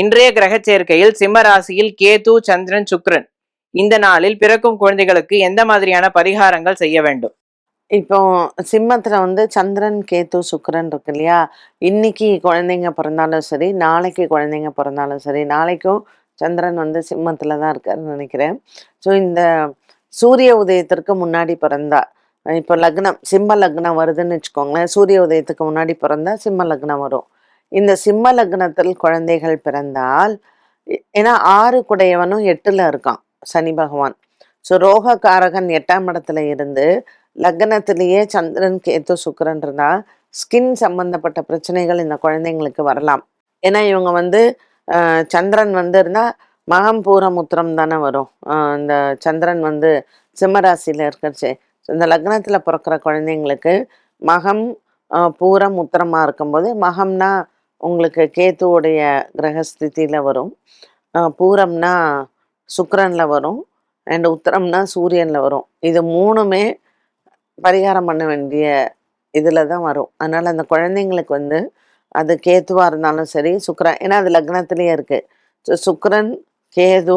இன்றைய கிரக சேர்க்கையில் சிம்ம ராசியில் கேது சந்திரன் சுக்ரன் இந்த நாளில் பிறக்கும் குழந்தைகளுக்கு எந்த மாதிரியான பரிகாரங்கள் செய்ய வேண்டும்? இப்போ சிம்மத்துல வந்து சந்திரன் கேத்து சுக்ரன் இருக்கு இல்லையா? இன்னைக்கு குழந்தைங்க பிறந்தாலும் சரி நாளைக்கு குழந்தைங்க பிறந்தாலும் சரி நாளைக்கும் சந்திரன் வந்து சிம்மத்துல தான் இருக்காருன்னு நினைக்கிறேன். ஸோ இந்த சூரிய உதயத்திற்கு முன்னாடி பிறந்தா இப்போ லக்னம் சிம்ம லக்னம் வருதுன்னு வச்சுக்கோங்களேன். சூரிய உதயத்துக்கு முன்னாடி பிறந்தா சிம்ம லக்னம் வரும். இந்த சிம்ம லக்னத்தில் குழந்தைகள் பிறந்தால் ஏன்னா ஆறு குடையவனும் எட்டுல இருக்கான் சனி பகவான். ஸோ ரோககாரகன் எட்டாம் இடத்துல இருந்து லக்னத்திலேயே சந்திரன் கேத்து சுக்கரன் இருந்தால் ஸ்கின் சம்பந்தப்பட்ட பிரச்சனைகள் இந்த குழந்தைங்களுக்கு வரலாம். ஏன்னா இவங்க வந்து சந்திரன் வந்து இருந்தால் மகம் பூரம் உத்திரம் தானே வரும். இந்த சந்திரன் வந்து சிம்மராசியில் இருக்கிறச்சு இந்த லக்னத்தில் பிறக்கிற குழந்தைங்களுக்கு மகம் பூரம் உத்தரமாக இருக்கும்போது மகம்னா உங்களுக்கு கேத்துவுடைய கிரகஸ்தித்தியில் வரும். பூரம்னா சுக்கரனில் வரும். அண்ட் உத்தரம்னா சூரியனில் வரும். இது மூணுமே பரிகாரம் பண்ண வேண்டிய இதில் தான் வரும். அதனால் அந்த குழந்தைங்களுக்கு வந்து அது கேத்துவாக இருந்தாலும் சரி சுக்கரன் ஏன்னா அது லக்னத்திலேயே இருக்குது ஸோ சுக்கரன் கேது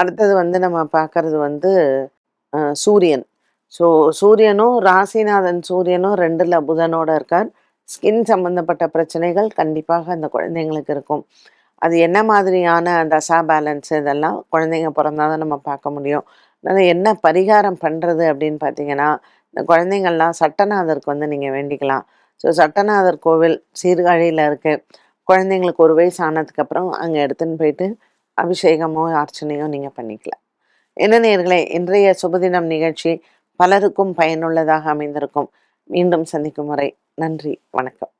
அடுத்தது வந்து நம்ம பார்க்குறது வந்து சூரியன். ஸோ சூரியனும் ராசிநாதன் சூரியனும் ரெண்டில் புதனோட இருக்கார். ஸ்கின் சம்மந்தப்பட்ட பிரச்சனைகள் கண்டிப்பாக அந்த குழந்தைங்களுக்கு இருக்கும். அது என்ன மாதிரியான தசா பேலன்ஸ் இதெல்லாம் குழந்தைங்க பிறந்தாதான் நம்ம பார்க்க முடியும். அதனால் என்ன பரிகாரம் பண்ணுறது அப்படின்னு பார்த்தீங்கன்னா இந்த குழந்தைங்கள்லாம் சட்டநாதருக்கு வந்து நீங்கள் வேண்டிக்கலாம். ஸோ சட்டநாதர் கோவில் சீர்காழியில் இருக்குது குழந்தைங்களுக்கு ஒரு வயசு ஆனதுக்கப்புறம் அங்கே எடுத்துன்னு போயிட்டு அபிஷேகமோ அர்ச்சனையோ நீங்கள் பண்ணிக்கலாம். என்ன நேர்களே இன்றைய சுபதினம் நிகழ்ச்சி பலருக்கும் பயனுள்ளதாக அமைந்திருக்கும். மீண்டும் சந்திக்கும் முறை நன்றி வணக்கம்.